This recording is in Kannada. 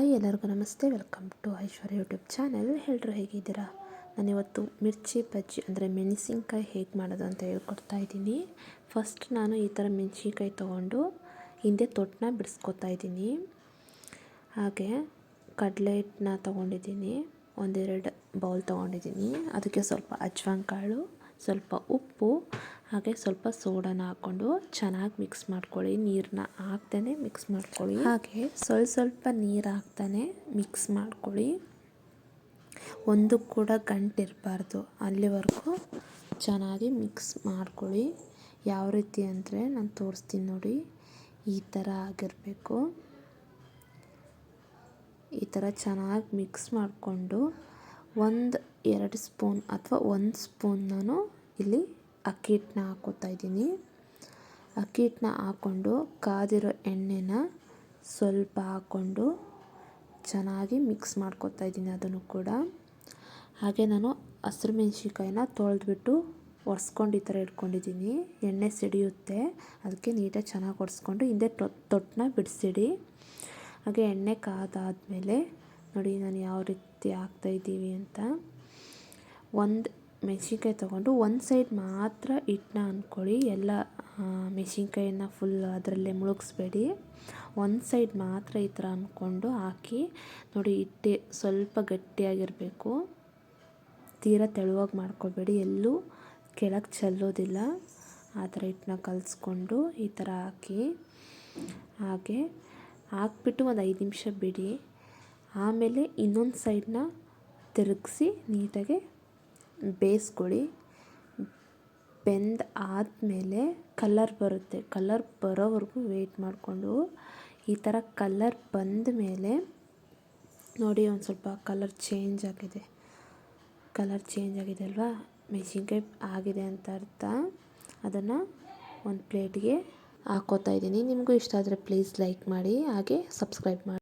ಹಾಯ್ ಎಲ್ಲರಿಗೂ ನಮಸ್ತೆ, welcome to Aishwarya YouTube channel. ಎಲ್ಲರೂ ಹೇಗಿದ್ದೀರಾ? ನಾನಿವತ್ತು ಮಿರ್ಚಿ ಬಜ್ಜಿ, ಅಂದರೆ ಮೆಣಸಿನ್ಕಾಯಿ ಹೇಗೆ ಮಾಡೋದು ಅಂತ ಹೇಳ್ಕೊಡ್ತಾ ಇದ್ದೀನಿ. ಫಸ್ಟ್ ನಾನು ಈ ಥರ ಮೆಣಸಿನ್ಕಾಯಿ ತೊಗೊಂಡು ಹಿಂದೆ ತೊಟ್ಟನ್ನ ಬಿಡಿಸ್ಕೊತಾ ಇದ್ದೀನಿ. ಹಾಗೆ ಕಡಲೆ ಹಿಟ್ಟನ್ನ ತೊಗೊಂಡಿದ್ದೀನಿ, ಒಂದೆರಡು ಬೌಲ್ ತೊಗೊಂಡಿದ್ದೀನಿ. ಅದಕ್ಕೆ ಸ್ವಲ್ಪ ಅಜ್ವಾನ್ ಕಾಳು ಸ್ವಲ್ಪ ಉಪ್ಪು, ಹಾಗೆ ಸ್ವಲ್ಪ ಸೋಡಾನ ಹಾಕ್ಕೊಂಡು ಚೆನ್ನಾಗಿ ಮಿಕ್ಸ್ ಮಾಡ್ಕೊಳ್ಳಿ. ನೀರನ್ನ ಹಾಕ್ದೇ ಮಿಕ್ಸ್ ಮಾಡ್ಕೊಳ್ಳಿ. ಹಾಗೆ ಸ್ವಲ್ಪ ಸ್ವಲ್ಪ ನೀರು ಹಾಕ್ತಾನೆ ಮಿಕ್ಸ್ ಮಾಡ್ಕೊಳ್ಳಿ. ಒಂದು ಕೂಡ ಗಂಟಿರಬಾರ್ದು, ಅಲ್ಲಿವರೆಗೂ ಚೆನ್ನಾಗಿ ಮಿಕ್ಸ್ ಮಾಡ್ಕೊಳ್ಳಿ. ಯಾವ ರೀತಿ ಅಂದರೆ ನಾನು ತೋರಿಸ್ತೀನಿ ನೋಡಿ, ಈ ಥರ ಆಗಿರಬೇಕು. ಈ ಥರ ಚೆನ್ನಾಗಿ ಮಿಕ್ಸ್ ಮಾಡಿಕೊಂಡು ಒಂದು ಎರಡು ಸ್ಪೂನ್ ಅಥವಾ ಒಂದು ಸ್ಪೂನ್ ನಾನು ಇಲ್ಲಿ ಅಕ್ಕಿ ಹಿಟ್ಟನ್ನ ಹಾಕ್ಕೋತಾ ಇದ್ದೀನಿ. ಅಕ್ಕಿ ಹಿಟ್ಟನ್ನ ಹಾಕ್ಕೊಂಡು ಕಾದಿರೋ ಎಣ್ಣೆನ ಸ್ವಲ್ಪ ಹಾಕ್ಕೊಂಡು ಚೆನ್ನಾಗಿ ಮಿಕ್ಸ್ ಮಾಡ್ಕೊತಾ ಇದ್ದೀನಿ ಅದನ್ನು ಕೂಡ. ಹಾಗೆ ನಾನು ಹಸಿರು ಮೆಣಸಿನ್ಕಾಯಿನ ತೊಳೆದ್ಬಿಟ್ಟು ಒರೆಸ್ಕೊಂಡು ಈ ಥರ ಇಟ್ಕೊಂಡಿದ್ದೀನಿ. ಎಣ್ಣೆ ಸಿಡಿಯುತ್ತೆ, ಅದಕ್ಕೆ ನೀಟಾಗಿ ಚೆನ್ನಾಗಿ ಒರೆಸ್ಕೊಂಡು ಹಿಂದೆ ತೊಟ್ಟನ್ನ ಬಿಡಿಸಿಡಿ. ಹಾಗೆ ಎಣ್ಣೆ ಕಾದಾದಮೇಲೆ ನೋಡಿ ನಾನು ಯಾವ ರೀತಿ ಹಾಕ್ತಾಯಿದ್ದೀವಿ ಅಂತ. ಒಂದು ಮೆಣ್ಸಿನ್ಕಾಯಿ ತೊಗೊಂಡು ಒಂದು ಸೈಡ್ ಮಾತ್ರ ಹಿಟ್ಟನ್ನ ಅಂದ್ಕೊಳ್ಳಿ ಎಲ್ಲ ಮೆಣಸಿನ್ಕಾಯಿನ ಫುಲ್ ಅದರಲ್ಲೇ ಮುಳುಗಿಸ್ಬೇಡಿ. ಒಂದು ಸೈಡ್ ಮಾತ್ರ ಈ ಥರ ಅಂದ್ಕೊಂಡು ಹಾಕಿ, ನೋಡಿ ಹಿಟ್ಟೆ ಸ್ವಲ್ಪ ಗಟ್ಟಿಯಾಗಿರಬೇಕು. ತೀರಾ ತೆಳುವಾಗಿ ಮಾಡ್ಕೊಬೇಡಿ. ಎಲ್ಲೂ ಕೆಳಗೆ ಚೆಲ್ಲೋದಿಲ್ಲ. ಆ ಥರ ಹಿಟ್ಟನ್ನ ಕಲಿಸ್ಕೊಂಡು ಈ ಥರ ಹಾಕಿ, ಹಾಗೆ ಹಾಕ್ಬಿಟ್ಟು ಒಂದು ಐದು ನಿಮಿಷ ಬಿಡಿ. ಆಮೇಲೆ ಇನ್ನೊಂದು ಸೈಡನ್ನ ತಿರುಗಿಸಿ ನೀಟಾಗಿ ಬೇಯಿಸ್ಕೊಳ್ಳಿ ಬೆಂದು ಆದಮೇಲೆ ಕಲ್ಲರ್ ಬರುತ್ತೆ. ಕಲ್ಲರ್ ಬರೋವರೆಗೂ ವೆಯ್ಟ್ ಮಾಡಿಕೊಂಡು ಈ ಥರ ಕಲರ್ ಬಂದ ಮೇಲೆ ನೋಡಿ ಒಂದು ಸ್ವಲ್ಪ ಕಲರ್ ಚೇಂಜ್ ಆಗಿದೆ. ಕಲರ್ ಚೇಂಜ್ ಆಗಿದೆ ಅಲ್ವಾ? ಮೆಣಸಿನ್ಕಾಯಿ ಆಗಿದೆ ಅಂತ ಅರ್ಥ. ಅದನ್ನು ಒಂದು ಪ್ಲೇಟ್ಗೆ ಹಾಕೋತಾ ಇದ್ದೀನಿ. ನಿಮಗೂ ಇಷ್ಟ ಆದರೆ ಪ್ಲೀಸ್ ಲೈಕ್ ಮಾಡಿ, ಹಾಗೆ ಸಬ್ಸ್ಕ್ರೈಬ್ ಮಾಡಿ.